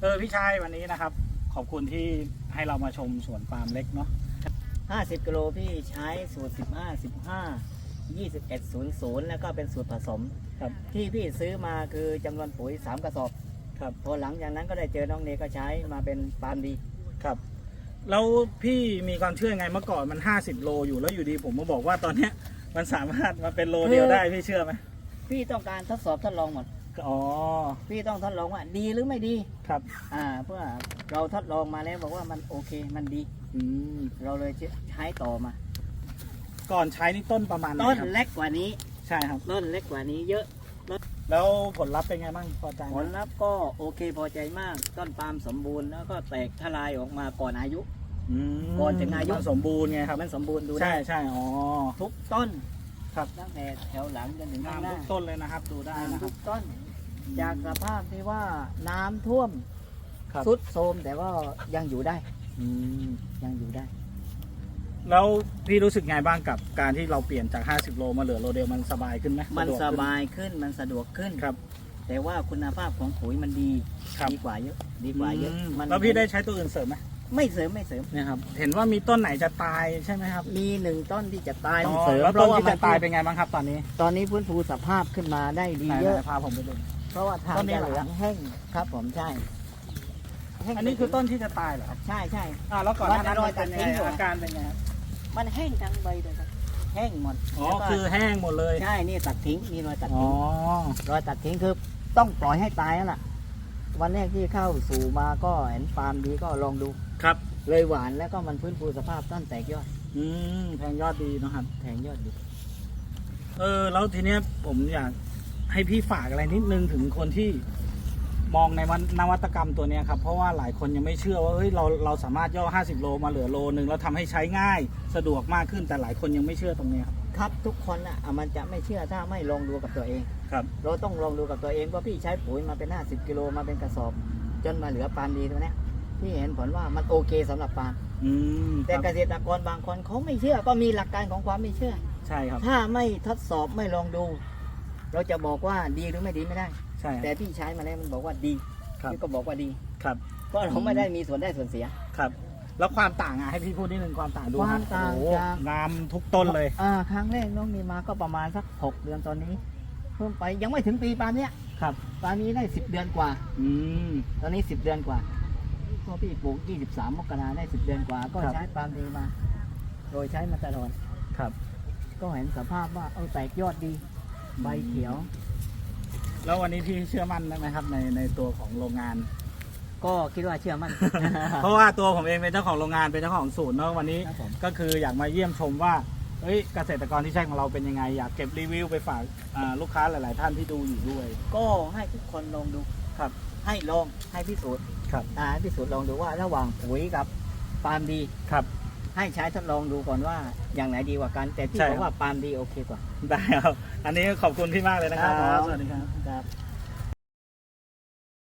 เออพี่ชายวันนี้นะครับ ขอบคุณที่ให้เรามาชมสวนปาล์มเล็กเนาะ50กิโลพี่ใช้สูตร 15 15 21 00 แล้วก็เป็นสูตรผสม ครับ ที่พี่ซื้อมาคือจำนวนปุ๋ย 3 กระสอบ ครับ พอหลังจากนั้นก็ได้เจอน้องเนก็ใช้มาเป็นปาล์มดี ครับ แล้วพี่มีความเชื่อไงเมื่อก่อนมัน 50 โลอยู่แล้วอยู่ดีผมมาบอกว่าตอนเนี้ยมันสามารถมาเป็นโลเดียวได้พี่เชื่อไหมพี่ต้องการทดสอบทดลองหมด อ๋อ พี่ต้องทดลองว่าดีหรือไม่ดี ครับ อ่า เพื่อเราทดลองมาแล้วบอกว่ามันโอเคมันดี อืม เราเลยใช้ต่อมา ก่อนใช้นี่ต้นประมาณไหนต้นครับ เล็กกว่านี้ ใช่ครับ ต้นเล็กกว่านี้เยอะ แล้วผลลัพธ์เป็นไงบ้างพอใจไหมผลลัพธ์ก็โอเคพอใจมาก ต้นปาล์มสมบูรณ์แล้วก็แตกทลายออกมาก่อนอายุ อืมก่อนถึงอายุ มันสมบูรณ์ไงครับ มันสมบูรณ์ดูใช่ได้ใช่อ๋อ ทุกต้นครับ ตั้งแต่แถวหลังจนถึงงาข้ามงหทุน้ากต้นเลยนะครับ ดูได้ตามนะคทุรับกต้น จากสภาพที่ว่าน้ำท่วมครับ สุดโทรมแต่ว่ายังอยู่ได้ อืมยังอยู่ได้ แล้วพี่รู้สึกไงบ้างกับการที่เราเปลี่ยนจาก 50 โลมาเหลือโลเดียวมันสบายขึ้นไหมมันะดวกสขึ้บายขึ้นมันสะดวกขึ้น ครับ แต่ว่าคุณภาพของปุ๋ยมันดีครับ ดีกว่าเยอะ ดีกว่าเยอะมมันแล้วพี่ได้ใช้ตัวอื่นเสริมไหมไม่เสริมไม่เสริม เนี่ยครับ เห็นว่ามีต้นไหนจะตายใช่ไหมครับมีหนึ่งต้นที่จะตายอ๋ต้อองเสริมแล้วเพต้นราะว่าที่มัจะนตายเป็นไงบ้างครับตอนนี้ตอนนี้ฟื้นฟูสภาพขึ้นมาได้ดีไหนเยอะไหนพาผมไปดู เพราะว่าทางต้นนี้จะเหรอเหลืองแห้งครับผมใช่แห้งอันนี้คือต้นที่จะตายเหรอครับใช่ใช่ อ่าแล้วก่อนหน้านั้นวัมันนจะเป็นยังทิ้ไงงอยู่อาการเป็นไงครับมันแห้งทั้งใบเลยครับแห้งหมดอ๋อแล้วก็คือแห้งหมดเลยใช่นี่ตัดทิ้งนี่รอยตัดอ๋อทิ้งรอยตัดทิ้งคือต้องปล่อยให้ตายแล้วล่ะ วันแรกที่เข้าสู่มาก็เห็นฟาร์มดีก็ลองดู ครับ เลยหวานแล้วก็มันฟื้นฟูสภาพต้นแตกยอดอืมแทงยอดดีเนอะครับ แทงยอดดี เออแล้วทีเนี้ยผมอยาก ให้พี่ฝากอะไรนิดนึงถึงคนที่มองในวันนวัตกรรมตัวเนี้ยครับ เพราะว่าหลายคนยังไม่เชื่อว่าเฮ้ยเราเราสามารถย่อ 50 โลมาเหลือโลนึงแล้วทำให้ใช้ง่ายสะดวกมากขึ้นแต่หลายคนยังไม่เชื่อตรงเนี้ยครับครับทุกคนอะอะมันจะไม่เชื่อถ้าไม่ลองดูกับตัวเองครับ เราต้องลองดูกับตัวเองว่าพี่ใช้ปุ๋ยมาเป็น 50 กิโลมาเป็นกระสอบ จนมาเหลือปาล์มดีตัวเนี้ยพี่เห็นผลว่ามันโอเคสำหรับปาล์มอืมแต่ครับเกษตรกรบางคนเขาไม่เชื่อก็มีหลักการของความไม่เชื่อ ใช่ครับ ถ้าไม่ทดสอบไม่ลองดู เราจะบอกว่าดีหรือไม่ดีไม่ได้ ใช่คแต่รับพี่ใช้มาแล้วมันบอกว่าดีครับพี่ก็บอกว่าดีครับ เพราะเราไม่ได้มีส่วนได้ส่วนเสีย ครับ แล้วความต่างอะให้พี่พูดนิดนึงความต่างดูความต่างโอ้โหจาก งามทุกต้นเลย อ่าครั้งแรกน้องมีมาก็ประมาณสักหกเดือนตอนนี้ เพิ่มไปยังไม่ถึงปีปานเนี้ยครับ ปานนี้ได้สิบเดือนกว่า อืม ตอนนี้สิบเดือนกว่าก็พี่ปลูกยี่สิบสามมกราได้สิบเดือนกว่า ก็ครับ ใช้ปาล์มดีมา โดยใช้มาตลอดครับ ก็เห็นสภาพว่าเออแตกยอดดี ใบเขียว แล้ววันนี้พี่เชื่อมั่นได้ไหมครับในในตัวของโรงงาน ก็คิดว่าเชื่อมั่น เพราะว่าตัวผมเองเป็นเจ้าของโรงงานเป็นเจ้าของศูนย์เนาะวันนี้ ครับผม ก็คืออยากมาเยี่ยมชมว่าเอ้ยเกษตรกรที่ใช้ของเราเป็นยังไง อยากเก็บรีวิวไปฝากอ่าลูกค้าหลาย ๆ ท่านที่ดูอยู่ด้วย ก็ให้ทุกคนลองดูครับให้ลองให้พิสูจน์ครับ อ่าให้พิสูจน์ลองดูว่าระหว่างปุ๋ยกับปาล์มดีครับ ให้ใช้ทดลองดูก่อนว่าอย่างไหนดีกว่ากัน แต่ที่ใช่บครัอบ กว่าปาล์มดีโอเคกว่า ได้ครับ อันนี้ขอบคุณพี่มากเลยนะครับครับสวัสดีครับ ครับ